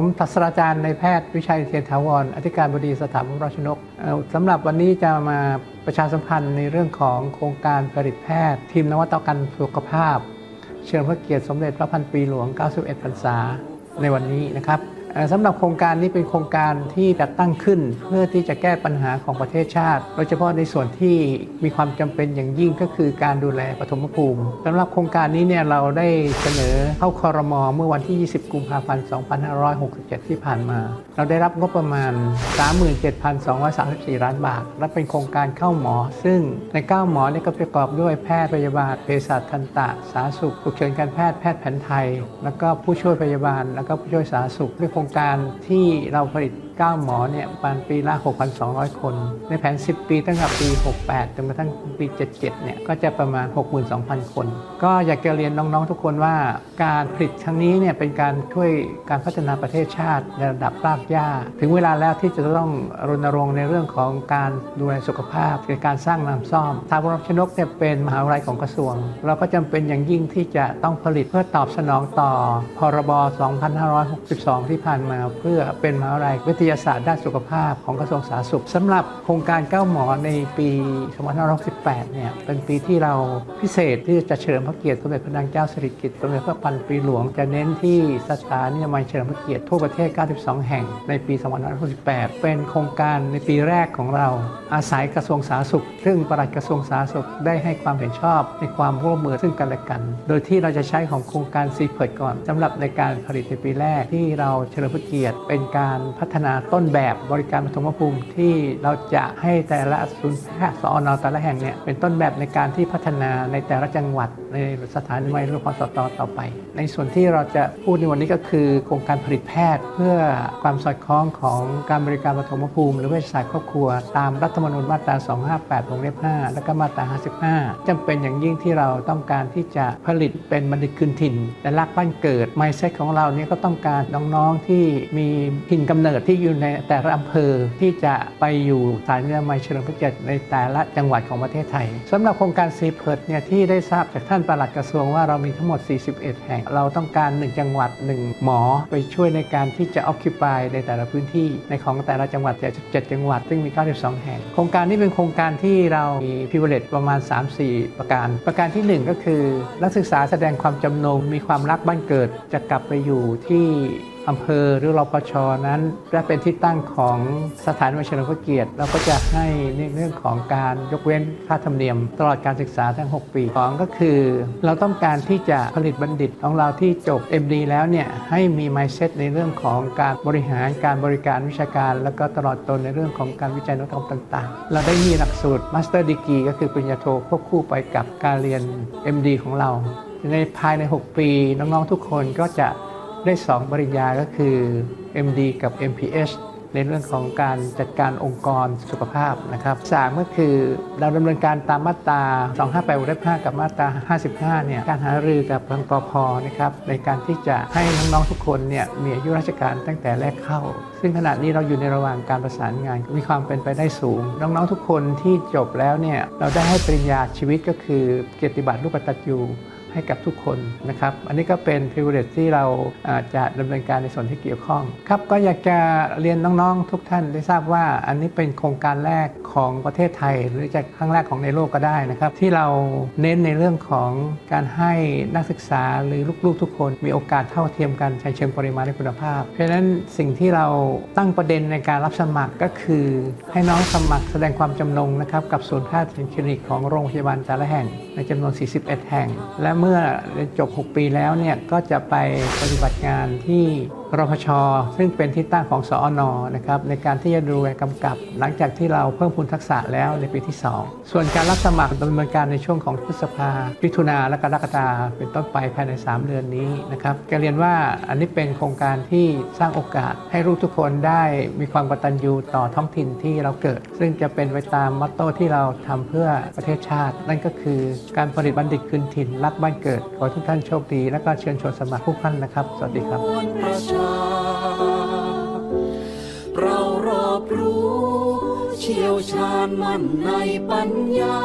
ผมศาสตราจารย์ในแพทย์วิชัยเทียนถาวร อธิการบดีสถาบันราชนกสำหรับวันนี้จะมาประชาสัมพันธ์ในเรื่องของโครงการผลิตแพทย์ ทีมนวัตกรรมสุขภาพ เชิญพระเกียรติสมเด็จพระพันปีหลวง 91 พรรษาในวันนี้นะครับ สำหรับโครงการนี้เป็นโครงการที่จัดตั้งขึ้น เพื่อที่จะแก้ปัญหาของประเทศชาติ โดยเฉพาะในส่วนที่มีความจำเป็นอย่างยิ่งก็คือการดูแลปฐมภูมิสำหรับโครงการนี้เนี่ยเราได้เสนอเข้าคอรมอเมื่อวันที่ 20 กุมภาพันธ์ 2567 ที่ผ่านมา เราได้รับงบประมาณ 37,234 ล้านบาท และเป็นโครงการเข้าหมอ ซึ่งใน 9 หมอนี่ก็ประกอบด้วยแพทย์พยาบาลเภสัชทันตะสาธารณสุขฉุกเฉินการแพทย์แพทย์แผนไทย แล้วก็ผู้ช่วยพยาบาลแล้วก็ผู้ช่วยสาธารณสุขด้วยโครงการที่เราผลิต 9 หมอเนี่ยประมาณปีละ 6,200 คน ในแผน 10 ปีตั้งแต่ปี 68 จนกระทั่งปี 77 เนี่ยก็จะประมาณ 62,000 คน ก็อยากจะเรียนน้องๆทุกคนว่าการผลิตครั้งนี้เนี่ยเป็นการช่วยการพัฒนาประเทศชาติในระดับรากหญ้า ถึงเวลาแล้วที่จะต้องรณรงค์ในเรื่องของการดูแลสุขภาพในการสร้างน้ำซ่อมทางบรมชนกเนี่ยเป็นมหาวิทยาลัยของกระทรวง เราก็จำเป็นอย่างยิ่งที่จะต้องผลิตเพื่อตอบสนองต่อพรบ 2562 ที่ผ่านมาเพื่อเป็นมหาวิทยาลัยวิทยาศาสตร์ด้านสุขภาพของกระทรวงสาธารณสุขสำหรับโครงการ9หมอในปี2568เนี่ยเป็นปีที่เราพิเศษที่จะเฉลิมพระเกียรติสมเด็จพระนางเจ้าสิริกิติ์สมเด็จพระพันปีหลวงจะเน้นที่สถานีมัยเฉลิมพระเกียรติทั่วประเทศ 92 แห่งในปี2568 เป็นโครงการในปีแรกของเราอาศัยกระทรวงสาธารณสุข ซึ่งปลัดกระทรวงสาธารณสุขได้ให้ความเห็นชอบในความร่วมมือซึ่งกันและกัน โดยที่เราจะใช้ของโครงการซีเพิร์ก่อนสำหรับในการผลิตในปีแรกที่เราเฉลิมพระเกียรติเป็นการพัฒนาต้นแบบบริการปฐมภูมิที่เราจะให้แต่ละศูนย์แพทย์สอนอแต่ละแห่งเนี่ยเป็นต้นแบบในการที่พัฒนาในแต่ละจังหวัดในสถานีวิทยุพสตต่อไป ในส่วนที่เราจะพูดในวันนี้ก็คือโครงการผลิตแพทย์ เพื่อความสอดคล้องของการบริการปฐมภูมิ หรือเวชศาสตร์ครอบครัว ตามรัฐธรรมนูญมาตรา 258วงเล็บ5และก็มาตรา 55จำเป็นอย่างยิ่งที่เราต้องการที่จะผลิตเป็นบัณฑิตคืนถิ่นและรักบ้านเกิดไมเซ็ตของเราเนี่ยก็ต้องการน้องๆที่มีถิ่นกำเนิดที่อยู่ในแต่ละอำเภอที่จะไปอยู่สถายนามัยเฉลิมพระเกียรติในแต่ละจังหวัดของประเทศไทยสำหรับโครงการซีเพิร์ดเนี่ยที่ได้ทราบจากท่านปลัดกระทรวงว่าเรามีทั้งหมด 41 แห่ง เราต้องการ 1 จังหวัด 1 หมอ ไปช่วยในการที่จะ occupy ในแต่ละพื้นที่ในของแต่ละจังหวัด77จังหวัดซึ่งมี 92 แห่ง โครงการนี้เป็นโครงการที่เรามี privilege ประมาณ 3-4 ประการ ประการทีหนึ่1 ก็คือ นักศึกษาแสดงความจำนงมีความรักบ้านเกิดจะกลับไปอยู่ที่ อำเภอหรือรอปชนั้นจะเป็นที่ตั้งของสถานวิเฉลิมพระเกียรติเราก็จะให้ในเรื่องของการยกเว้นค่าธรรมเนียม ตลอดการศึกษาทั้ง 6 ปีสองก็คือ เราต้องการที่จะผลิตบัณฑิตของเราที่จบ MD แล้วเนี่ยให้มี mindset ในเรื่องของการบริหารการบริการวิชาการ แล้วก็ตลอดตนในเรื่องของการวิจัยนวัตกรรมต่าง ๆ เราได้มีหลักสูตร Master Degree ก็คือปริญญาโทควบคู่ไปกับการเรียน MD ของเราในภายใน 6 ปีน้องๆทุกคนก็จะ ได้ 2 ปริญญาก็คือ MD กับ MPH ในเรื่องของการจัดการองค์กรสุขภาพนะครับสามก็คือเราดำเนินการตามมาตรา 258วงเล็บ5กับมาตรา 55 เนี่ย การหารือกับทางกพนะครับ ในการที่จะให้น้องๆทุกคนเนี่ยมีอายุราชการตั้งแต่แรกเข้า ซึ่งขณะนี้เราอยู่ในระหว่างการประสานงาน มีความเป็นไปได้สูง น้องๆทุกคนที่จบแล้วเนี่ย เราได้ให้ปริญญาชีวิตก็คือเกียรติบัตรลูกกตัญญู ให้กับทุกคนนะครับ อันนี้ก็เป็น privilege ที่เราอาจะดำเนินการในส่วนที่เกี่ยวข้องครับก็อยากจะเรียนน้องๆทุกท่านได้ทราบว่า อันนี้เป็นโครงการแรกของประเทศไทย หรือจะครั้งแรกของในโลกก็ได้นะครับ ที่เราเน้นในเรื่องของการให้นักศึกษาหรือลูกๆทุกคน มีโอกาสเท่าเทียมกันในเชิงปริมาณและคุณภาพ เพราะฉะนั้นสิ่งที่เราตั้งประเด็นในการรับสมัครก็คือ ให้น้องสมัครแสดงความจำนงนะครับกับศูนย์แพทย์คลินิกของโรงพยาบาลแต่ละแห่ง ในจำนวน 41 แห่ง และเมื่อเรียนจบ 6 ปีแล้วเนี่ยก็จะไปปฏิบัติงานที่รพชซึ่งเป็นที่ตั้งของสอนอนะครับในการที่จะดูแลกำกับ หลังจากที่เราเพิ่มพูนทักษะแล้วในปีที่ 2 ส่วนการรับสมัครดำเนินการในช่วงของพฤษภาพิถุนาและกรกฎาเป็นต้นไปภายใน 3 เดือนนี้นะครับจะเรียนว่าอันนี้เป็นโครงการที่สร้างโอกาสให้ลูกทุกคนได้มีความกตัญญูต่อท้องถิ่นที่เราเกิด ซึ่งจะเป็นไปตามมอตโต้ที่เราทำเพื่อประเทศชาติ นั่นก็คือการผลิตบัณฑิตคืนถิ่นรักบ้านเกิด ขอทุกท่านโชคดี และก็เชิญชวนสมัครทุกท่านนะครับ สวัสดีครับเรารอบรู้ เชี่ยวชาญมั่นในปัญญา